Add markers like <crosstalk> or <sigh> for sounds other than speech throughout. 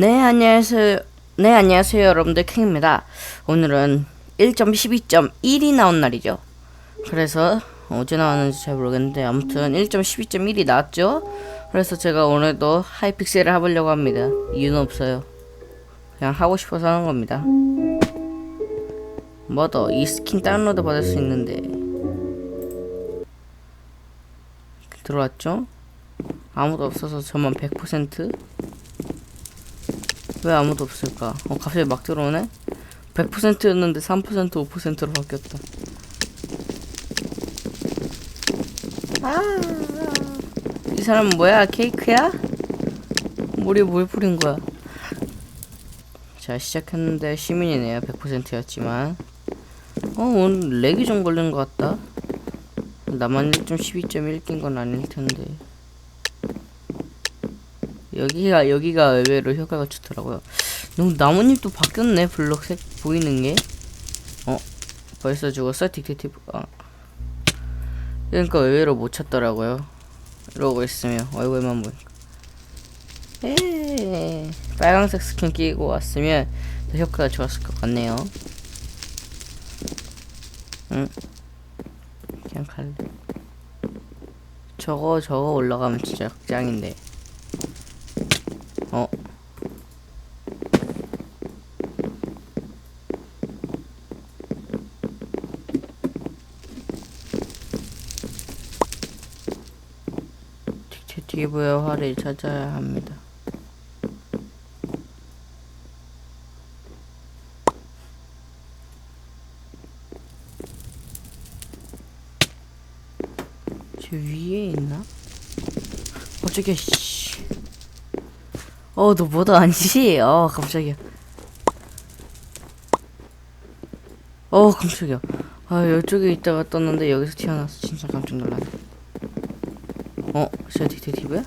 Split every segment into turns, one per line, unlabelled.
네, 안녕하세요. 네, 안녕하세요. 여러분들 킹입니다. 오늘은 1.12.1이 나온 날이죠. 그래서 어제 나왔는지 잘 모르겠는데 아무튼 1.12.1이 나왔죠. 그래서 제가 오늘도 하이픽셀을 해보려고 합니다. 이유는 없어요. 그냥 하고 싶어서 하는 겁니다. 뭐 더 이 스킨 다운로드 받을 수 있는데 들어왔죠? 아무도 없어서 저만 100%? 왜 아무도 없을까? 어, 갑자기 막 들어오네? 100%였는데 3% 5%로 바뀌었다. 아, 이 사람은 뭐야? 케이크야? 머리에 뭘 뿌린 거야? 자, 시작했는데 시민이네요. 100%였지만. 어, 오늘 렉이 좀 걸린 것 같다. 나만 1.12.1낀 건 아닐 텐데. 여기가 여기가 의외로 효과가 좋더라고요. 너무 나뭇잎도 바뀌었네 블록색 보이는 게. 어 벌써 죽었어 딕테티브가. 그러니까 의외로 못 찾더라고요. 이러고 있으면 얼굴만 보니까. 에 빨강색 스킨 끼고 왔으면 더 효과가 좋았을 것 같네요. 응. 그냥 갈래. 저거 저거 올라가면 진짜 짱인데. 어. 딕테티브의 활을 찾아야 합니다. 저 위에 있나? 어저께 씨. 어, 너 뭐도 아니지? 어, 깜짝이야. 어, 깜짝이야. 아, 이쪽에 있다가 떴는데 여기서 튀어나왔어. 진짜 깜짝 놀라네. 어, 진짜 디텍티브야?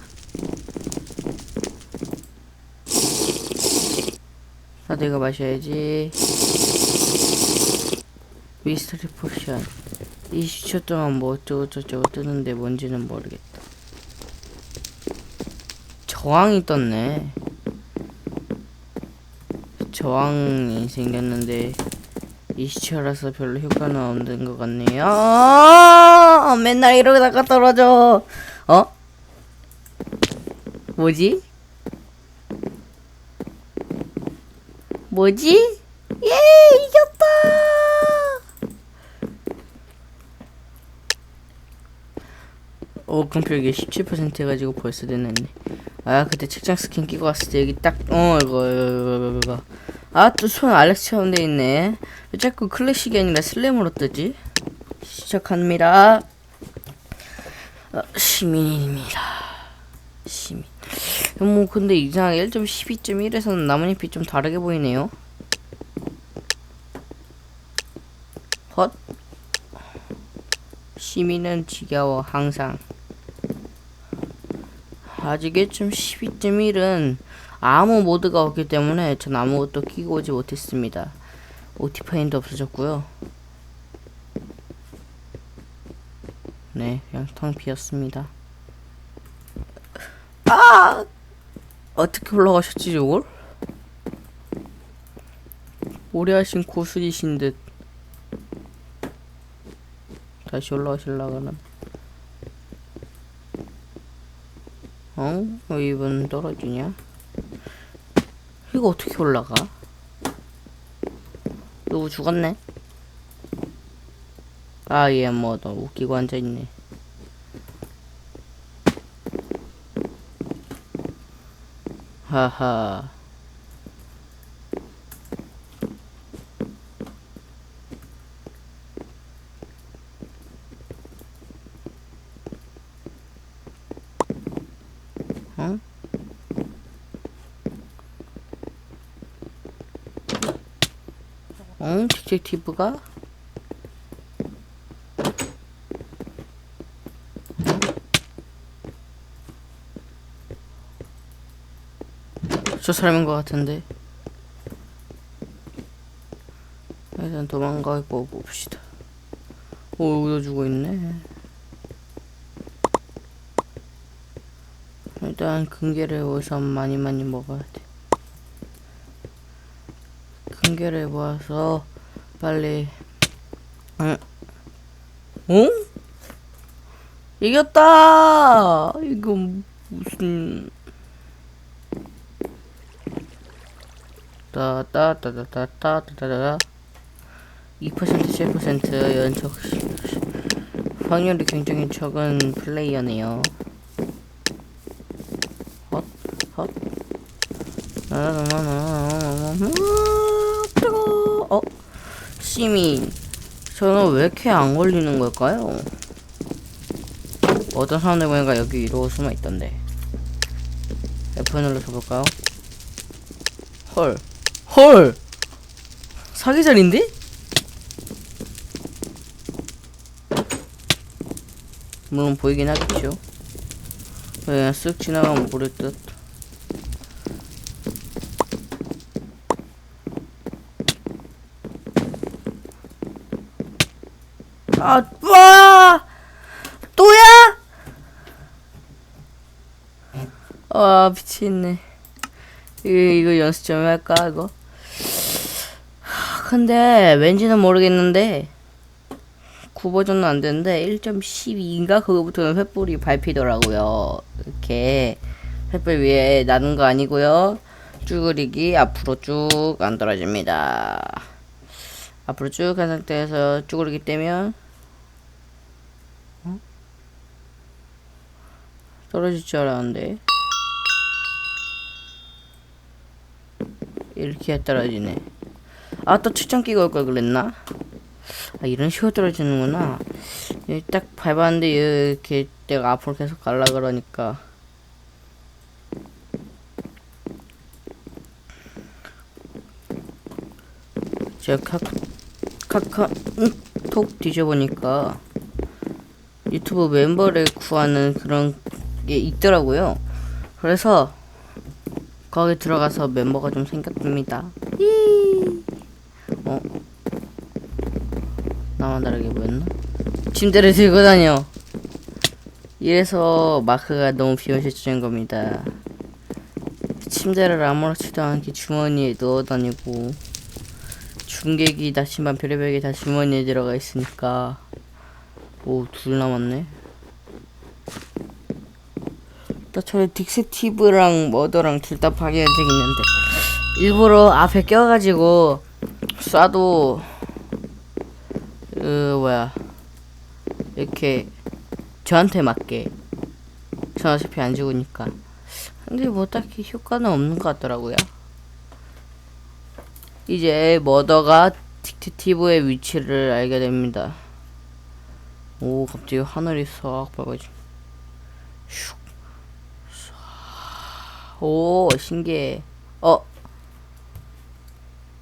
나도 이거 마셔야지. 미스터리 포션. 20초 동안 뭐 어쩌고 저쩌고 뜨는데 뭔지는 모르겠다. 저항이 떴네. 저항이 생겼는데 20초라서 별로 효과는 없는 것 같네요. 아, 맨날 이러다가 떨어져. 어? 뭐지? 뭐지? 예, 이겼다! 어, 컴퓨터 이게 17% 해가지고 벌써 됐네. 아, 그때 책장 스킨 끼고 왔을 때 여기 딱, 어, 이거, 이거, 이거, 이거. 아, 또 손 알렉스처럼 돼 있네. 왜 자꾸 클래식이 아니라 슬램으로 뜨지? 시작합니다. 어, 시민입니다. 시민. 뭐, 근데 이상하게 1.12.1에서는 나뭇잎이 좀 다르게 보이네요. 헛. 시민은 지겨워, 항상. 아직 1.12.1은 아무 모드가 없기 때문에 전 아무것도 끼고 오지 못했습니다. 오티파인도 없어졌고요. 네, 그냥 텅 비었습니다. 아! 어떻게 올라가셨지, 이걸? 오래 하신 고수이신 듯. 다시 올라가실라가는. 어? 왜 이분 떨어지냐? 이거 어떻게 올라가? 누구 죽었네? 아, 얘 뭐, 너 웃기고 앉아있네. 하하. 어? 어? 디텍티브가? 저 사람인 것 같은데. 일단 도망가고 봅시다. 오, 여기도 죽어 있네. 일단 금괴를 우선 많이 많이 먹어야 돼. 큰개를 모아서 빨리 응? 어? 이겼다 이거 무슨 따따따따따따따따 2% 7% 연속 확률이 굉장히 적은 플레이어네요 헛, 헛. 뜨거워. 어? 시민. 저는 왜 이렇게 안 걸리는 걸까요? 어떤 사람들 보니까 여기 위로 숨어 있던데. F 눌러서 볼까요? 헐. 헐! 사기절인데? 물론 보이긴 하겠죠. 그냥 쓱 지나가면 모를 듯. 아, 와! 또야? 아, 미치겠네. 이거, 이거 연습 좀 할까, 이거? 하, 근데, 왠지는 모르겠는데, 9버전은 안 되는데, 1.12인가? 그거부터는 횃불이 밟히더라고요. 이렇게, 횃불 위에 나는 거 아니고요 쭈그리기 앞으로 쭉 안 떨어집니다. 앞으로 쭉 한 상태에서 쭈그리기 떼면 어? 떨어질 줄 알았는데 이렇게 떨어지네 아 또 측정 끼고 올 걸 그랬나? 아 이런 식으로 떨어지는구나 여기 딱 밟았는데 이렇게 내가 앞으로 계속 갈라 그러니까 제가 카, 카카톡 뒤져보니까 유튜브 멤버를 구하는 그런 게 있더라고요. 그래서 거기 들어가서 멤버가 좀 생겼습니다. 이 어? 나만 다르게 보였나? 침대를 들고 다녀. 이래서 마크가 너무 비현실적인 겁니다. 침대를 아무렇지도 않게 주머니에 넣어 다니고 중계기 나침반 별의별 게 다 주머니에 들어가 있으니까 오 둘 남았네 나 저래 딕스티브랑 머더랑 둘 다 파괴한 적 있는데 일부러 앞에 껴가지고 쏴도 그 뭐야 이렇게 저한테 맞게 전 어차피 안 죽으니까 근데 뭐 딱히 효과는 없는 것 같더라고요 이제 머더가 딕티티브의 위치를 알게 됩니다. 오 갑자기 하늘이 싹 밝아지. 오 신기해. 어.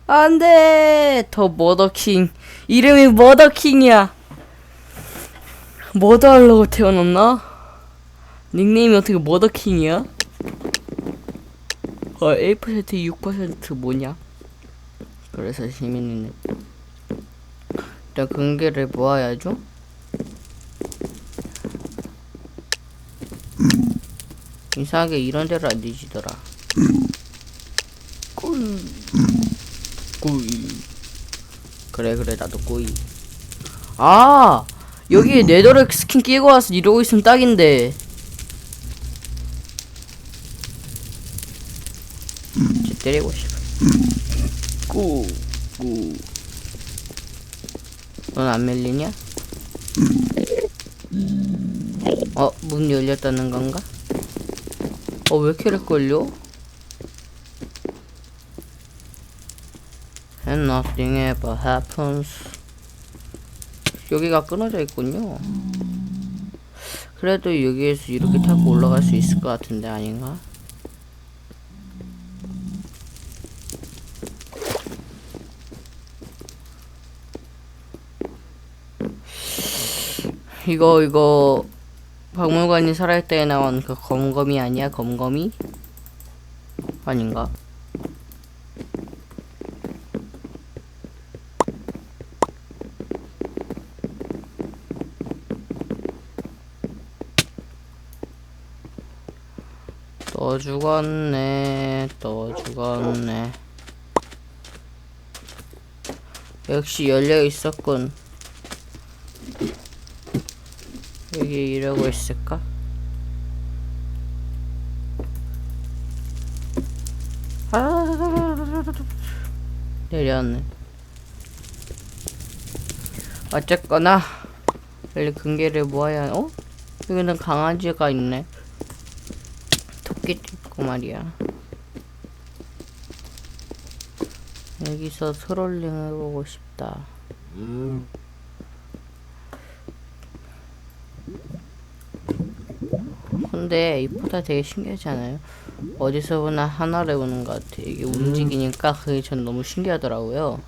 안돼 더 머더킹 이름이 머더킹이야. 머더 하려고 태어났나? 닉네임이 어떻게 머더킹이야? 어 1% 6% 뭐냐? 그래서 시민이는 일단 근계를 모아야죠. 이상하게 이런 데로 안 뒤지더라. 꾸이 꾸이 그래 그래 나도 꾸이 아 여기 네더렉 스킨 끼고 와서 이러고 있으면 딱인데 쟤 때리고 싶어 꾸, 꾸. 넌안 밀리냐? 어, 문 열렸다는 건가? 어, 왜 이렇게 렉 걸려? And nothing ever happens. 여기가 끊어져 있군요. 그래도 여기에서 이렇게 타고 올라갈 수 있을 것 같은데 아닌가? 이거 이거 박물관이 살아있 때에 나온 그 검검이 아니야 검검이 아닌가? 또 죽었네 또 죽었네 역시 열려 있었군. 여기 이러고 있을까? 아, 내려왔네. 어쨌거나 빨리 금괴를 모아야. 어? 여기는 강아지가 있네. 토끼도 있고 말이야. 여기서 트롤링 해보고 싶다. 근데 이 포다 되게 신기하지 않아요? 어디서 보나 하나를 보는 것 같아. 이게 움직이니까 그게 전 너무 신기하더라고요.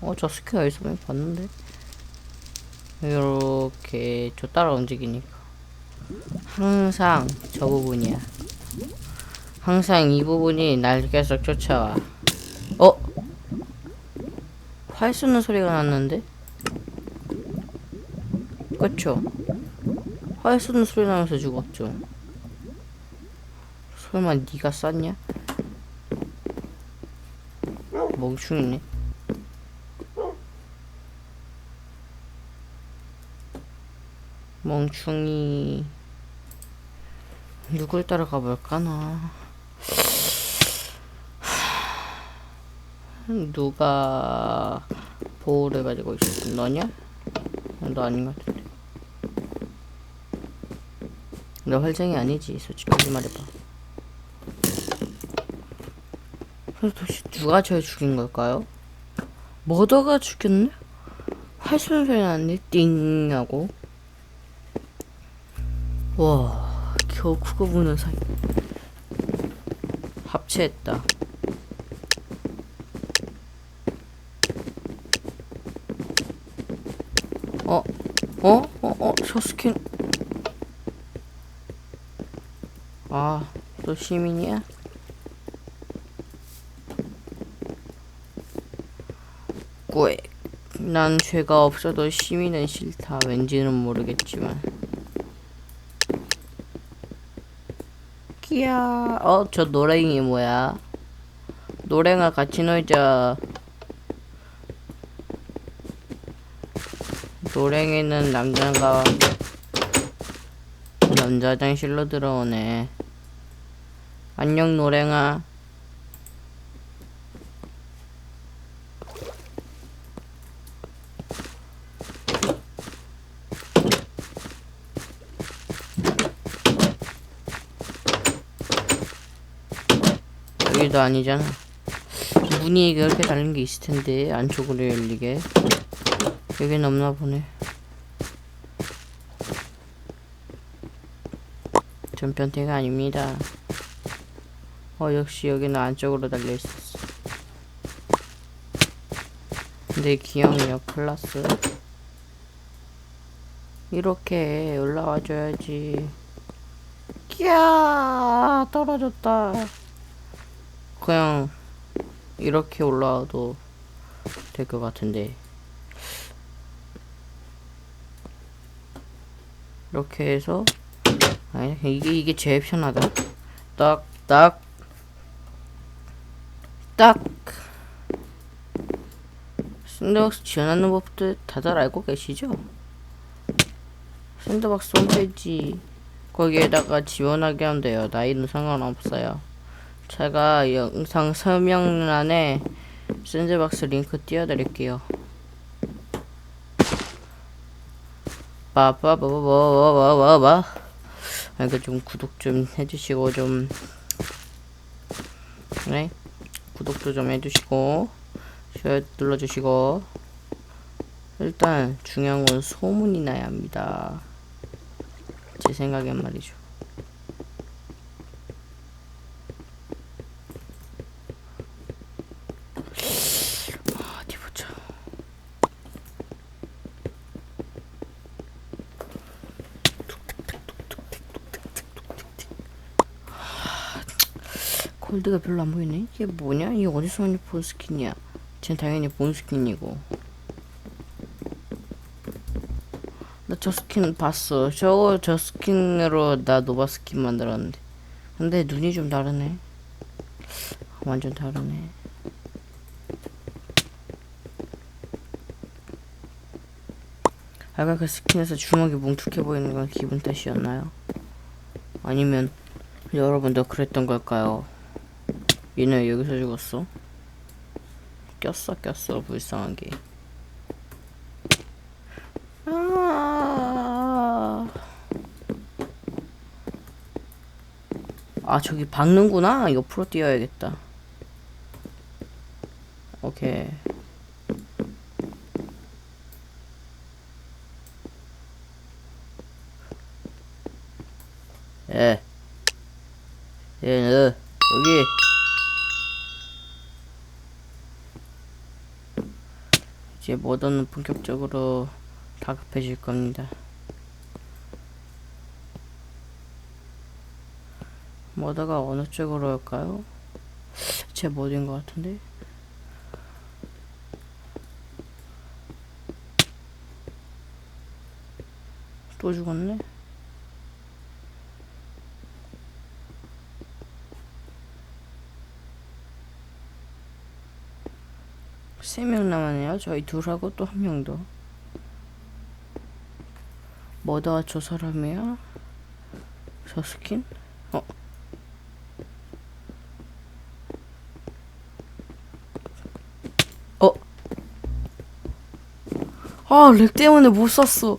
어, 저 스킨 어디서 많이 봤는데? 이렇게 저 따라 움직이니까. 항상 저 부분이야. 항상 이 부분이 날 계속 쫓아와. 어? 활 쏘는 소리가 났는데? 그쵸? 활 쏘는 소리 나면서 죽었죠. 설마 네가 쐈냐? 멍충이네. 멍충이 누굴 따라가 볼까나? 누가 보호를 가지고 있었어? 너냐? 너 아닌 것 같은데. 너 활쟁이 아니지, 솔직히 말해봐. 그래서 도대체 누가 저 죽인 걸까요? 머더가 죽였네? 활 쏘는 소리 나는데 띵 하고 와 겨우 그거 보는 사이 합체했다 어? 어? 어? 어? 저 스킨 아, 또 시민이야? 꽤. 난 죄가 없어도 시민은 싫다. 왠지는 모르겠지만. 끼야. 어, 저 노랭이 뭐야? 노랭아 같이 놀자. 노랭이는 남자가 남자 화장실로 들어오네. 안녕 노랭아. 여기도 아니잖아. 문이 이렇게 달린 게 있을 텐데 안쪽으로 열리게. 여긴 없나 보네. 전 변태가 아닙니다. 어 역시 여기는 안쪽으로 달려 있었어. 근데 기영이요 클라스. 이렇게 올라와 줘야지. 끼야 떨어졌다. 그냥 이렇게 올라와도 될 것 같은데. 이렇게 해서 아니 이게 이게 제일 편하다. 딱 딱. 딱. 샌드박스 지원하는 법도 다들 알고 계시죠? 샌드박스 홈페이지 거기에다가 지원하게 하면 돼요. 나이는 상관없어요. 제가 영상 설명란에 샌드박스 링크 띄워드릴게요. 빠빠빠빠빠빠빠 아, 이거 좀 구독 좀 해주시고 좀. 네? 구독도 좀 해주시고 좋아요 눌러주시고. 일단 중요한 건 소문이 나야 합니다. 제 생각엔 말이죠 레드가 별로 안 보이네. 이게 뭐냐? 이게 어디서 많이 본 스킨이야. 쟤는 당연히 본 스킨이고. 나 저 스킨 봤어. 저거 저 스킨으로 나 노바 스킨 만들었는데. 근데 눈이 좀 다르네. 완전 다르네. 아까 그 스킨에서 주먹이 뭉툭해 보이는 건 기분 탓이었나요? 아니면 여러분도 그랬던 걸까요? 얘네 왜 여기서 죽었어? 꼈어 꼈어 불쌍하게. 아, 아 저기 박는구나? 옆으로 뛰어야겠다. 오케이 예. 예, 너, 여기. 이제 모던은 본격적으로 다급해질 겁니다. 모더가 어느 쪽으로 올까요? 제 모드인 것 같은데? 또 죽었네? 세 저희 둘하고 또 한 명 더. 뭐다 저 사람이야? 저 스킨? 어? 어? 아, 렉 때문에 못 썼어.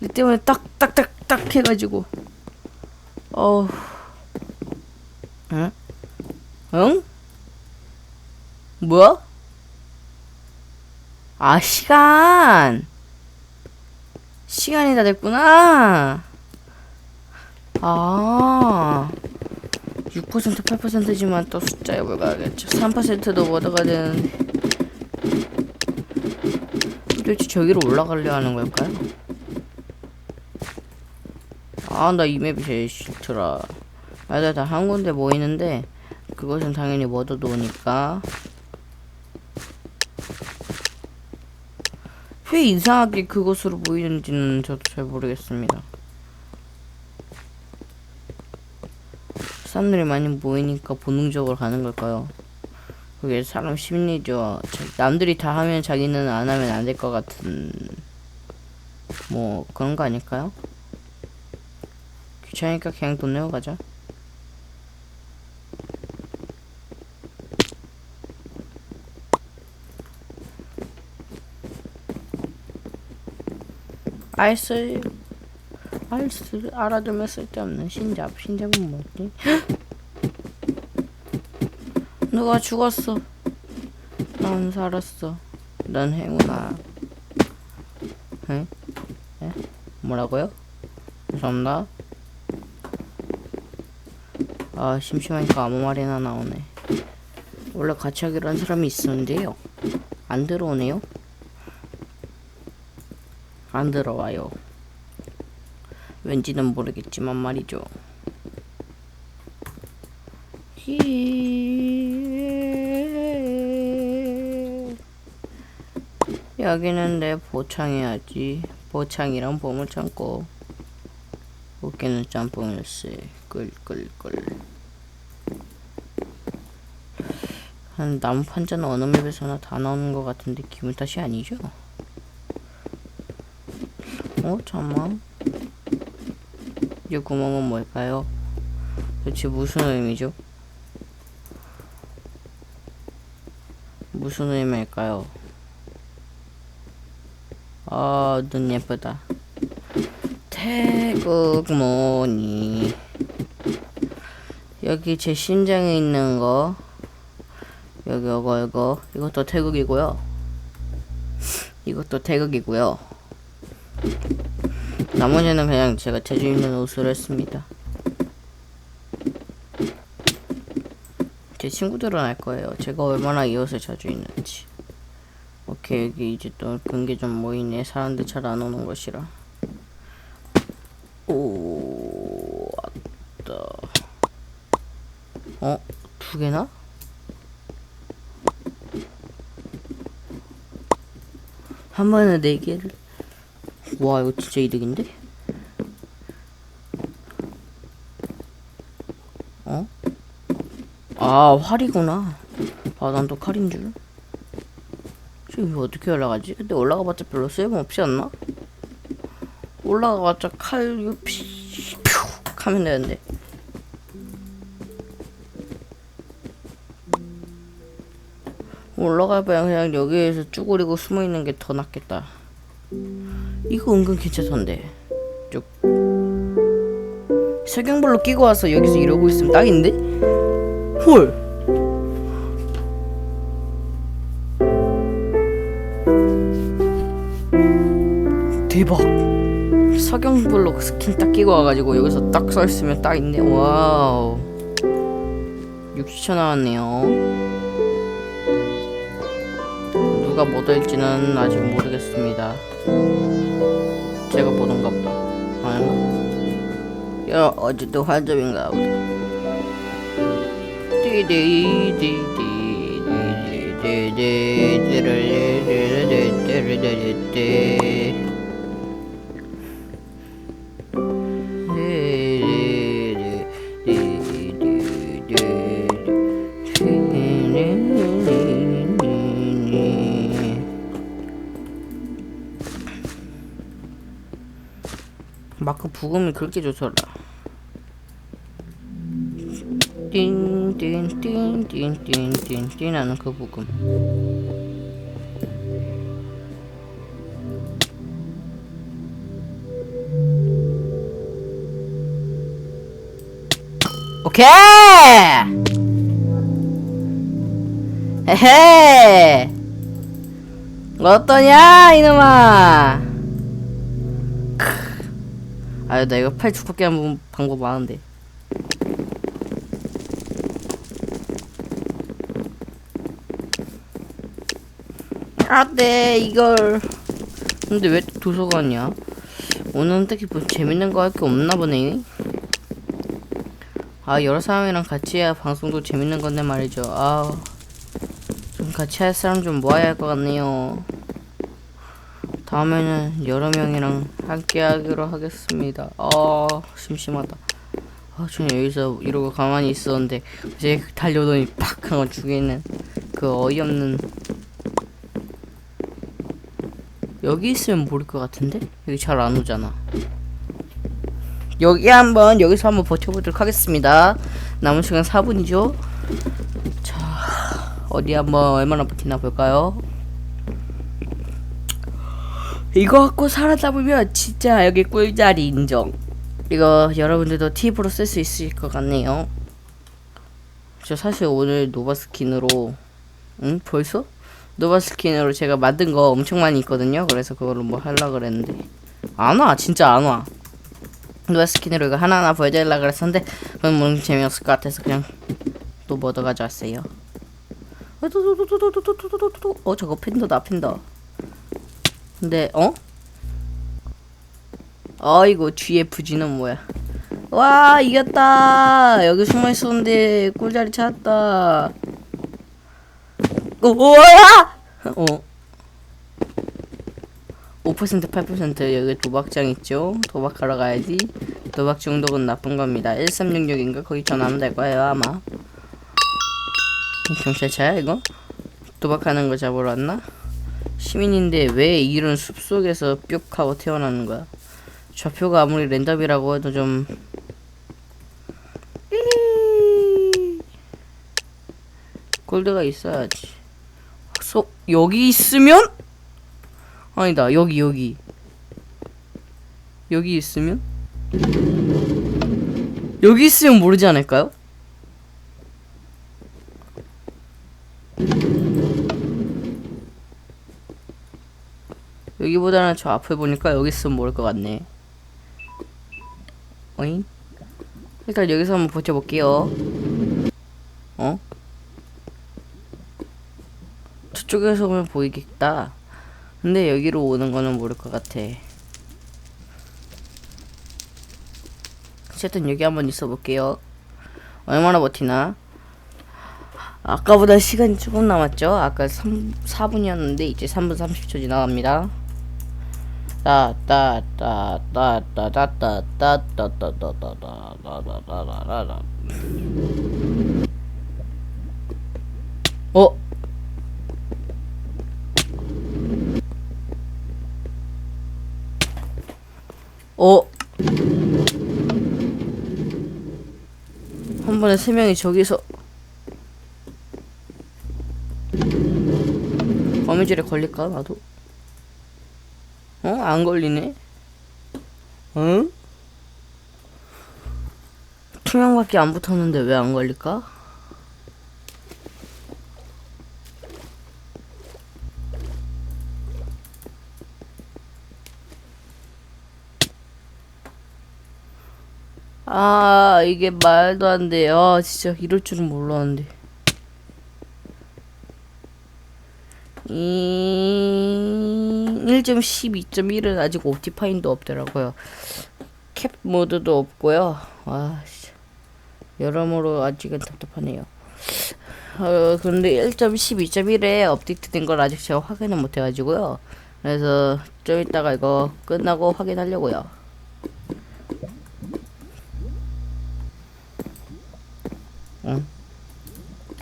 렉 때문에 딱, 딱, 딱, 딱 해가지고. 어우. 응? 응? 뭐야? 아, 시간! 시간이 다 됐구나! 아, 6% 8%지만 또 숫자에 불과하겠죠. 3%도 못 얻어가는. 도대체 저기로 올라가려 하는 걸까요? 아, 나 이 맵이 제일 싫더라. 맞아, 다한 군데 모이는데, 그것은 당연히 못 얻어오니까. 왜 이상하게 그곳으로 보이는지는 저도 잘 모르겠습니다. 사람들이 많이 모이니까 본능적으로 가는 걸까요? 그게 사람 심리죠. 자- 남들이 다 하면 자기는 안 하면 안 될 것 같은 뭐 그런 거 아닐까요? 귀찮으니까 그냥 돈 내고 가자. 알쓸 알쓸 알아두면 쓸데없는 신잡 신잡은 뭐지? <gasps> 누가 죽었어 난 살았어 난 행운아 에? 에? 뭐라고요? 죄송합니다 아 심심하니까 아무 말이나 나오네 원래 같이 하기로 한 사람이 있었는데요 안 들어오네요 안 들어와요. 왠지는 모르겠지만 말이죠. 히- 여기는 내 보창해야지. 보창이랑 보물 참고 웃기는 짬뽕일세. 끌끌끌. 한 나무 판자는 어느 맵에서나 다 나오는 것 같은데 기분 탓이 아니죠? 어? 잠만. 이 구멍은 뭘까요? 도대체 무슨 의미죠? 무슨 의미일까요? 아, 눈 예쁘다. 태국무늬. 여기 제 심장에 있는 거. 여기 이거 이거 이것도 태국이고요. 이것도 태국이고요. 나머지는 그냥 제가 재주 있는 옷으로 했습니다. 제 친구들은 알 거예요. 제가 얼마나 이 옷을 자주 입는지. 오케이 여기 이제 또 근게 좀 모이네. 사람들 잘 안 오는 곳이라. 오 왔다. 어? 두 개나? 한 번에 네 개를. 와 이거 진짜 이득인데? 어? 아 활이구나 아 난 또 칼인 줄 지금 이거 어떻게 올라가지? 근데 올라가봤자 별로 쓸모없지 않나? 올라가봤자 칼 피... 퓨 하면 되는데 올라가봐야 그냥 여기에서 쭈그리고 숨어있는 게 더 낫겠다 이거 은근 괜찮던데. 쭉. 색영불로 끼고 와서 여기서 이러고 있으면 딱인데? 헐. 대박. 석영블록 스킨 딱 끼고 와가지고 여기서 딱 써있으면 딱 있네 와우. 60초 나왔네요. 누가 뭐 될지는 아직 모르겠습니다. 야 어제도 환점인가 보다. 마크 부금이 그렇게 좋더라 띵띵띵띵띵띵띵 하는 그 부금. 오케이! 헤헤! 어떠냐, 이놈아! 크. 아유, 나 이거 팔 두껍게 하는 방법 많은데. 아, 네, 이걸. 근데 왜 도서관이야? 오늘은 딱히 뭐 재밌는 거 할 게 없나 보네. 아 여러 사람이랑 같이 해야 방송도 재밌는 건데 말이죠 아좀 같이 할 사람 좀 모아야 할 것 같네요 다음에는 여러 명이랑 함께 하기로 하겠습니다 아 심심하다 아 저는 여기서 이러고 가만히 있었는데 이제 달려오더니 팍 하고 죽이는 그 어이없는 여기 있으면 모를 것 같은데? 여기 잘 안 오잖아 여기 한번 여기서 한번 버텨보도록 하겠습니다. 남은 시간 4분이죠. 자 어디 한번 얼마나 버티나 볼까요? 이거 갖고 살아남으면 진짜 여기 꿀자리 인정. 이거 여러분들도 팁으로 쓸 수 있을 것 같네요. 저 사실 오늘 노바 스킨으로 응 벌써? 노바 스킨으로 제가 만든 거 엄청 많이 있거든요. 그래서 그걸로 뭐 하려고 그랬는데 안 와. 진짜 안 와. 노바 스킨으로 이거 하나하나 보여드리려고 그랬었는데 그건 뭐 재미없을 것 같아서 그냥 또 뭐더 가져왔어요. 어 저거 팬더다 핀더. 근데 어? 아이고 뒤에 부지는 뭐야? 와 이겼다 여기 숨어있었는데 꿀자리 찾았다 우와 어5% 8% 여기 도박장 있죠? 도박하러 가야지. 도박 중독은 나쁜 겁니다. 1366인가? 거기 전화하면 될 거예요, 아마. 경찰차야, 이거? 도박하는 거 잡으러 왔나? 시민인데 왜 이런 숲속에서 뿅 하고 태어나는 거야? 좌표가 아무리 랜덤이라고 해도 좀 골드가 있어야지. 소 여기 있으면 아니다 여기 여기 여기 있으면 여기 있으면 모르지 않을까요? 여기보다는 저 앞에 보니까 여기 있으면 모를 것 같네 어잉? 일단 여기서 한번 버텨볼게요 어? 저쪽에서 보면 보이겠다 근데 여기로 오는 거는 모를 것 같아. 어쨌든 여기 한번 있어 볼게요. 얼마나 버티나? 아까보다 시간이 조금 남았죠? 아까 3, 4분이었는데 이제 3분 30초 지나갑니다. 따따따따따따따따따따따따따따따따따따 어? 어? 한 번에 세 명이 저기서 거미줄에 걸릴까 나도? 어? 안 걸리네? 어? 투명밖에 안 붙었는데 왜 안 걸릴까? 아 이게 말도 안 돼. 아 진짜 이럴 줄은 몰랐는데. 이 1.12.1은 아직 옵티파인도 없더라고요. 캡 모드도 없고요. 아 진짜 여러모로 아직은 답답하네요. 어, 근데 1.12.1에 업데이트된 걸 아직 제가 확인을 못 해가지고요. 그래서 좀 이따가 이거 끝나고 확인하려고요.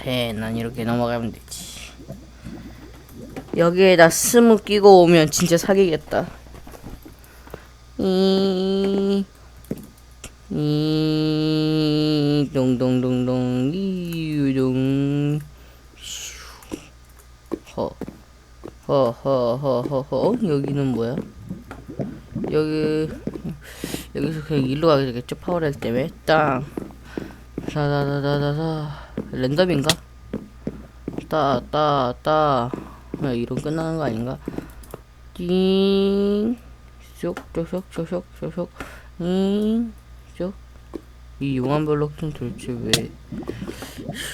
에, 난 이렇게 넘어가면 되지. 여기에다 스무 끼고 오면 진짜 사기겠다. 이, 이, 동동동동, 이유동, 슈, 허, 허, 허, 허, 허, 허, 여기는 뭐야? 여기, 여기서 그냥 일로 가게 되겠죠? 파워렐 때문에. 땅. 다다다다다다 랜덤인가? 따 따따 야, 이런 끝나는 거 아닌가? 띵 쇽, 쪼쇽, 쪼쇽, 쪼쇽, 잉, 쇽. 이 용암 블록은 도대체 왜,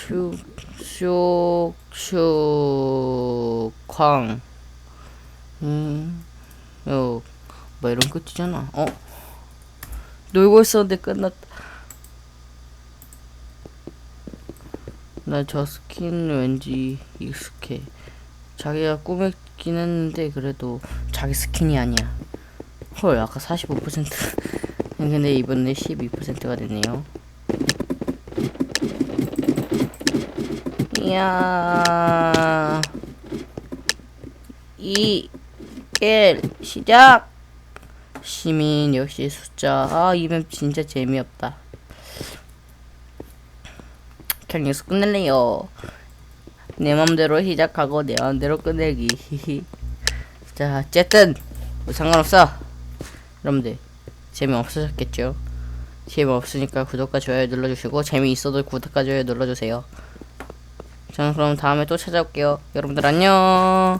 슉, 쇽, 슉, 쾅. 음, 요, 뭐 이런 끝이잖아. 어? 놀고 있었는데 끝났다. 나 저 스킨 왠지 익숙해. 자기가 꾸몄긴 했는데 그래도 자기 스킨이 아니야. 헐 아까 45% <laughs> 근데 이번에 12%가 됐네요. 이야 2 1 시작 시민 역시 숫자 아 이 맵 진짜 재미없다. 그냥 여기서 끝낼래요. 내 맘대로 시작하고 내 맘대로 끝내기. 자, 어쨌든 뭐 상관없어. 여러분들 재미없으셨겠죠? 재미없으니까 구독과 좋아요 눌러주시고 재미있어도 구독과 좋아요 눌러주세요. 저는 그럼 다음에 또 찾아올게요. 여러분들 안녕.